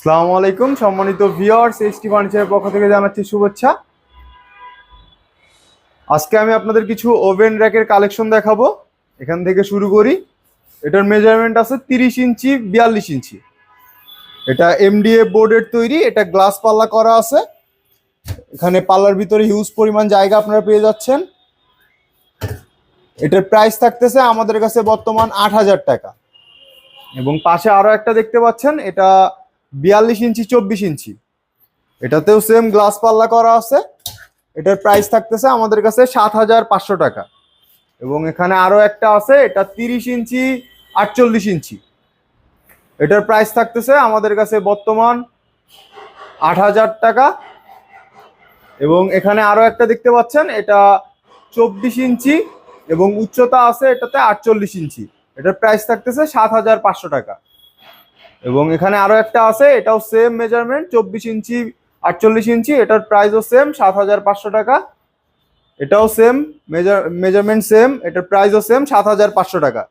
আসসালামু আলাইকুম, সম্মানিত ভিওয়ার্স এইচটি ফার্নিচারের পক্ষ থেকে জানাচ্ছি শুভেচ্ছা। আজকে আমি আপনাদের কিছু ওভেন র্যাকের কালেকশন দেখাবো। এখান থেকে শুরু করি। এটার মেজারমেন্ট আছে তিরিশ ইঞ্চি, বিয়াল্লিশ ইঞ্চি। এটা এমডিএ বোর্ডের তৈরি, এটা গ্লাস পাল্লা করা আছে। এখানে পাল্লার ভিতরে হিউজ পরিমাণ জায়গা আপনারা পেয়ে যাচ্ছেন। এটার প্রাইস থাকতেছে আমাদের কাছে বর্তমান আট হাজার টাকা। এবং পাশে আরও একটা দেখতে পাচ্ছেন, এটা বিয়াল্লিশ ইঞ্চি, চব্বিশ ইঞ্চি। এটাতেও সেম গ্লাস পাল্লা করা আছে। এটার প্রাইস থাকতেছে আমাদের কাছে সাত হাজার পাঁচশো টাকা। এবং এখানে আরও একটা আছে, এটা তিরিশ ইঞ্চি, আটচল্লিশ ইঞ্চি। এটার প্রাইস থাকতেছে আমাদের কাছে বর্তমান আট হাজার টাকা। এবং এখানে আরও একটা দেখতে পাচ্ছেন, এটা চব্বিশ ইঞ্চি এবং উচ্চতা আছে এটাতে আটচল্লিশ ইঞ্চি। এটার প্রাইস থাকতেছে সাত হাজার পাঁচশো টাকা। এবং এখানে আরও একটা আছে, এটাও সেম মেজারমেন্ট চব্বিশ ইঞ্চি, আটচল্লিশ ইঞ্চি, এটার প্রাইসও সেম সাত হাজার পাঁচশো টাকা। এটাও সেম মেজার মেজারমেন্ট সেম এটার প্রাইসও সেম সাত হাজার পাঁচশো টাকা।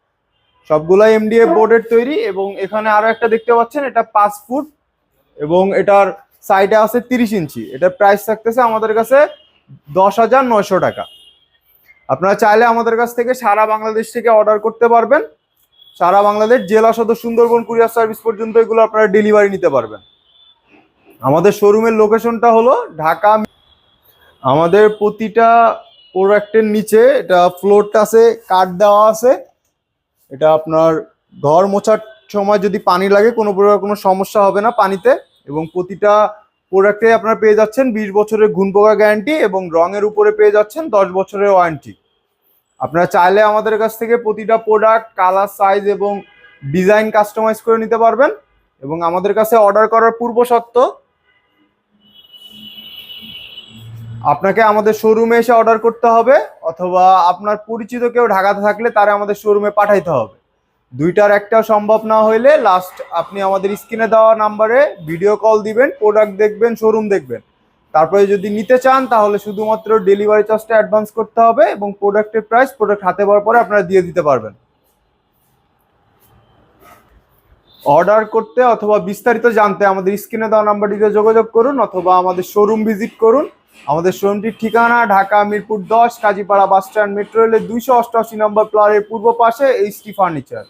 সবগুলাই এমডিএফ বোর্ডের তৈরি এবং এখানে আরও একটা দেখতে পাচ্ছেন, এটা পাঁচ ফুট এবং এটার সাইডে আছে তিরিশ ইঞ্চি। এটার প্রাইস থাকতেছে আমাদের কাছে দশ হাজার নয়শো টাকা। আপনারা চাইলে আমাদের কাছ থেকে সারা বাংলাদেশ থেকে অর্ডার করতে পারবেন। সারা বাংলাদেশ জেলা সদর সুন্দরবন কুরিয়ার সার্ভিস পর্যন্ত এগুলো আপনারা ডেলিভারি নিতে পারবেন। আমাদের শোরুমের লোকেশনটা হলো ঢাকা আমাদের প্রতিটা প্রোডাক্টের নিচে এটা ফ্লোরটা আছে, কাঠ দেওয়া আছে। এটা আপনার ঘর মোছার সময় যদি পানি লাগে, কোনো প্রকার কোনো সমস্যা হবে না পানিতে। এবং প্রতিটা প্রোডাক্টে আপনারা পেয়ে যাচ্ছেন বিশ বছরের গুণ পোকা গ্যারান্টি এবং রঙের উপরে পেয়ে যাচ্ছেন দশ বছরের ওয়ারেন্টি। আপনারা চাইলে আমাদের কাছ থেকে প্রতিটা প্রোডাক্ট কালার সাইজ এবং ডিজাইন কাস্টমাইজ করে নিতে পারবেন এবং আমাদের কাছে অর্ডার করার পূর্ব শর্ত, আপনাকে আমাদের শোরুমে এসে অর্ডার করতে হবে অথবা আপনার পরিচিত কেউ ঢাকাতে থাকলে তারা আমাদের শোরুমে পাঠাইতে হবে। দুইটার একটা সম্ভব না হইলে লাস্ট আপনি আমাদের স্ক্রিনে দেওয়া নাম্বারে ভিডিও কল দিবেন প্রোডাক্ট দেখবেন শোরুম দেখবেন। তারপরে যদি নিতে চান, তাহলে শুধুমাত্র ডেলিভারি চার্জটা অ্যাডভান্স করতে হবে এবং প্রোডাক্টের প্রাইস প্রোডাক্ট হাতে পাওয়ার পরে আপনারা দিয়ে দিতে পারবেন। অর্ডার করতে অথবা বিস্তারিত জানতে আমাদের স্ক্রিনে দেওয়া নাম্বারটিতে যোগাযোগ করুন অথবা আমাদের শোরুম ভিজিট করুন। আমাদের শোরুমটির ঠিকানা ঢাকা মিরপুর দশ, কাজীপাড়া বাস স্ট্যান্ড, মেট্রো রেলের দুইশো অষ্টআশি নম্বর প্লারের পূর্ব পাশে এইচটি ফার্নিচার